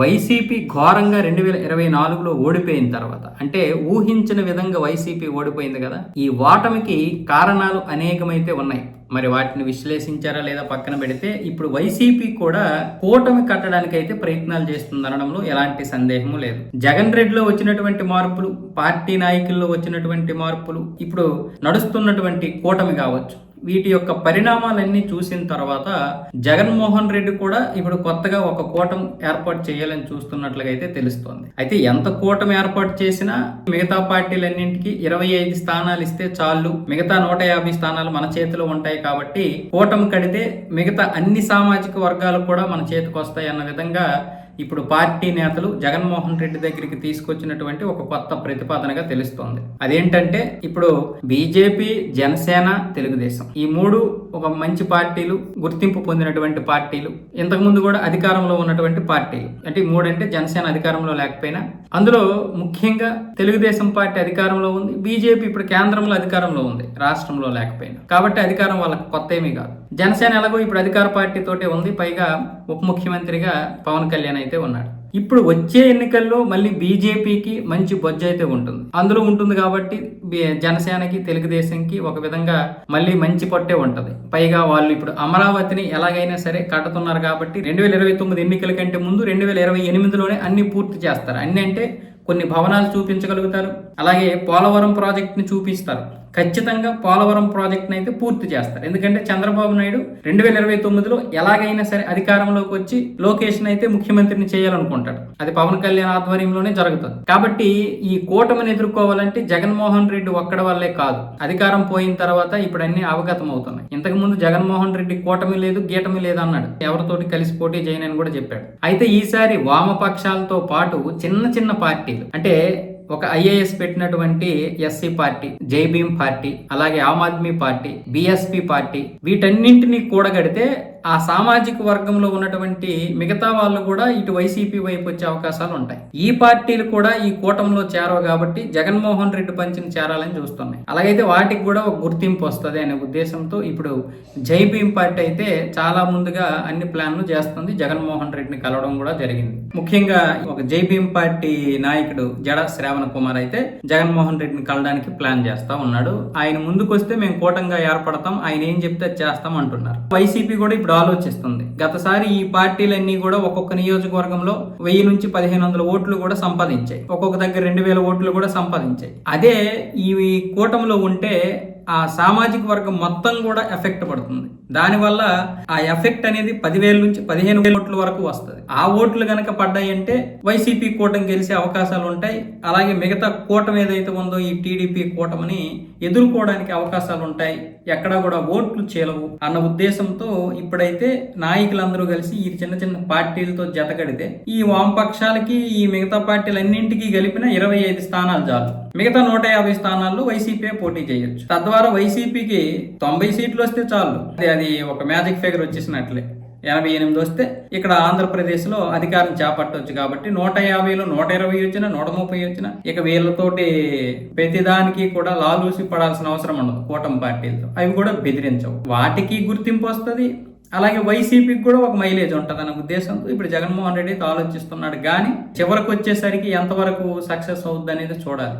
YCP ఘోరంగా రెండు వేల ఇరవై నాలుగులో ఓడిపోయిన తర్వాత అంటే ఊహించిన విధంగా వైసీపీ ఓడిపోయింది కదా ఈ ఓటమికి కారణాలు అనేకమైతే ఉన్నాయి. మరి వాటిని విశ్లేషించారా లేదా పక్కన పెడితే ఇప్పుడు వైసీపీ కూడా కూటమి కట్టడానికి అయితే ప్రయత్నాలు చేస్తుందనడంలో ఎలాంటి సందేహము లేదు. జగన్ రెడ్డిలో వచ్చినటువంటి మార్పులు పార్టీ నాయకుల్లో వచ్చినటువంటి మార్పులు ఇప్పుడు నడుస్తున్నటువంటి కూటమి కావచ్చు. వీటి యొక్క పరిణామాలన్నీ చూసిన తర్వాత జగన్మోహన్ రెడ్డి కూడా ఇప్పుడు కొత్తగా ఒక కూటమి ఏర్పాటు చేయాలని చూస్తున్నట్లుగా అయితే తెలుస్తోంది. అయితే ఎంత కూటమి ఏర్పాటు చేసినా మిగతా పార్టీలన్నింటికి ఇరవై ఐదు స్థానాలు ఇస్తే చాలు. మిగతా నూట యాభై స్థానాలు మన చేతిలో ఉంటాయి కాబట్టి కూటమి కడితే మిగతా అన్ని సామాజిక వర్గాలు కూడా మన చేతికి వస్తాయి అన్న విధంగా ఇప్పుడు పార్టీ నేతలు జగన్మోహన్ రెడ్డి దగ్గరికి తీసుకొచ్చినటువంటి ఒక కొత్త ప్రతిపాదనగా తెలుస్తోంది. అదేంటంటే ఇప్పుడు బీజేపీ జనసేన తెలుగుదేశం ఈ మూడు ఒక మంచి పార్టీలు గుర్తింపు పొందినటువంటి పార్టీలు ఇంతకుముందు కూడా అధికారంలో ఉన్నటువంటి పార్టీలు. అంటే ఈ మూడంటే జనసేన అధికారంలో లేకపోయినా అందులో ముఖ్యంగా తెలుగుదేశం పార్టీ అధికారంలో ఉంది బీజేపీ ఇప్పుడు కేంద్రంలో అధికారంలో ఉంది రాష్ట్రంలో లేకపోయినా. కాబట్టి అధికారం వాళ్ళకి కొత్త ఏమీ కాదు. జనసేన ఎలాగో ఇప్పుడు అధికార పార్టీ తోటే ఉంది పైగా ఉప ముఖ్యమంత్రిగా పవన్ కళ్యాణ్ అయితే ఉన్నాడు. ఇప్పుడు వచ్చే ఎన్నికల్లో మళ్ళీ బీజేపీకి మంచి బొజ్జ అయితే ఉంటుంది. అందులో ఉంటుంది కాబట్టి జనసేనకి తెలుగుదేశంకి ఒక విధంగా మళ్ళీ మంచి పట్టే ఉంటుంది. పైగా వాళ్ళు ఇప్పుడు అమరావతిని ఎలాగైనా సరే కట్టుతున్నారు కాబట్టి రెండు వేల ఇరవై తొమ్మిది ఎన్నికల కంటే ముందు రెండు వేల ఇరవై ఎనిమిదిలోనే అన్ని పూర్తి చేస్తారు. అన్ని అంటే కొన్ని భవనాలు చూపించగలుగుతారు. అలాగే పోలవరం ప్రాజెక్ట్ని చూపిస్తారు. ఖచ్చితంగా పోలవరం ప్రాజెక్ట్ని అయితే పూర్తి చేస్తారు. ఎందుకంటే చంద్రబాబు నాయుడు రెండు వేల ఇరవై తొమ్మిదిలో ఎలాగైనా సరే అధికారంలోకి వచ్చి లోకేషన్ అయితే ముఖ్యమంత్రిని చేయాలనుకుంటాడు. అది పవన్ కళ్యాణ్ ఆధ్వర్యంలోనే జరుగుతుంది. కాబట్టి ఈ కూటమిని ఎదుర్కోవాలంటే జగన్మోహన్ రెడ్డి ఒక్కడ వల్లే కాదు. అధికారం పోయిన తర్వాత ఇప్పుడు అన్ని అవగతం అవుతున్నాయి ఇంతకుముందు జగన్మోహన్ రెడ్డి కూటమి లేదు గీటమి లేదు అన్నాడు. ఎవరితోటి కలిసి పోటీ చేయనని కూడా చెప్పాడు. అయితే ఈసారి వామపక్షాలతో పాటు చిన్న చిన్న పార్టీలు అంటే ఒక ఐఏఎస్ పెట్టినటువంటి ఎస్సీ పార్టీ జై పార్టీ అలాగే Aam Aadmi party BSP party వీటన్నింటినీ కూడగడితే ఆ సామాజిక వర్గంలో ఉన్నటువంటి మిగతా వాళ్ళు కూడా ఇటు వైసీపీ వైపు వచ్చే అవకాశాలు ఉంటాయి. ఈ పార్టీలు కూడా ఈ కూటమిలో చేరవు కాబట్టి జగన్మోహన్ రెడ్డి పంచిని చేరాలని చూస్తున్నాయి. అలాగైతే వాటికి కూడా ఒక గుర్తింపు వస్తుంది అనే ఉద్దేశంతో ఇప్పుడు జై భీమ్ పార్టీ అయితే చాలా ముందుగా అన్ని ప్లాన్లు చేస్తుంది. జగన్మోహన్ రెడ్డిని కలవడం కూడా జరిగింది. ముఖ్యంగా ఒక జై భీమ్ పార్టీ నాయకుడు జడ శ్రావణ కుమార్ అయితే జగన్మోహన్ రెడ్డిని కలడానికి ప్లాన్ చేస్తా ఉన్నాడు. ఆయన ముందుకు వస్తే మేము కూటంగా ఏర్పడతాం. ఆయన ఏం చెప్తే చేస్తాం అంటున్నారు. వైసీపీ కూడా ఇప్పుడు ఆలోచిస్తుంది. గతసారి ఈ పార్టీలన్నీ కూడా ఒక్కొక్క నియోజకవర్గంలో వెయ్యి నుంచి పదిహేను వందల ఓట్లు కూడా సంపాదించాయి. ఒక్కొక్క దగ్గర రెండు వేల ఓట్లు కూడా సంపాదించాయి. అదే ఈ కూటమిలో ఉంటే ఆ సామాజిక వర్గం మొత్తం కూడా ఎఫెక్ట్ పడుతుంది. దానివల్ల ఆ ఎఫెక్ట్ అనేది పదివేల నుంచి పదిహేను వేల ఓట్ల వరకు వస్తుంది. ఆ ఓట్లు కనుక పడ్డాయంటే వైసీపీ కూటమి గెలిచే అవకాశాలు ఉంటాయి. అలాగే మిగతా కూటమి ఏదైతే ఉందో ఈ టీడీపీ కూటమిని ఎదుర్కోవడానికి అవకాశాలు ఉంటాయి. ఎక్కడా కూడా ఓట్లు చేలవు అన్న ఉద్దేశంతో ఇప్పుడైతే నాయకులందరూ కలిసి ఈ చిన్న చిన్న పార్టీలతో జతగడితే ఈ వామపక్షాలకి ఈ మిగతా పార్టీలన్నింటికి కలిపిన ఇరవై ఐదు స్థానాలు చాలు. మిగతా నూట యాభై స్థానాల్లో వైసీపీ పోటీ చేయొచ్చు. తద్వారా వైసీపీకి తొంభై సీట్లు వస్తే చాలు. అది అది ఒక మ్యాజిక్ ఫిగర్ వచ్చేసినట్లే. ఎనభై ఎనిమిది వస్తే ఇక్కడ ఆంధ్రప్రదేశ్లో అధికారం చేపట్టవచ్చు కాబట్టి నూట యాభైలో నూట ఇరవై వచ్చిన నూట ముప్పై వచ్చిన ఇక వీళ్ళతోటి ప్రతిదానికి కూడా లాలూసి పడాల్సిన అవసరం ఉండదు కూటమి పార్టీలతో. అవి కూడా బెదిరించవు. వాటికి గుర్తింపు వస్తుంది. అలాగే వైసీపీకి కూడా ఒక మైలేజ్ ఉంటుంది అనే ఉద్దేశంతో ఇప్పుడు జగన్మోహన్ రెడ్డి ఆలోచిస్తున్నాడు. కానీ చివరికి వచ్చేసరికి ఎంతవరకు సక్సెస్ అవుద్ది అనేది చూడాలి.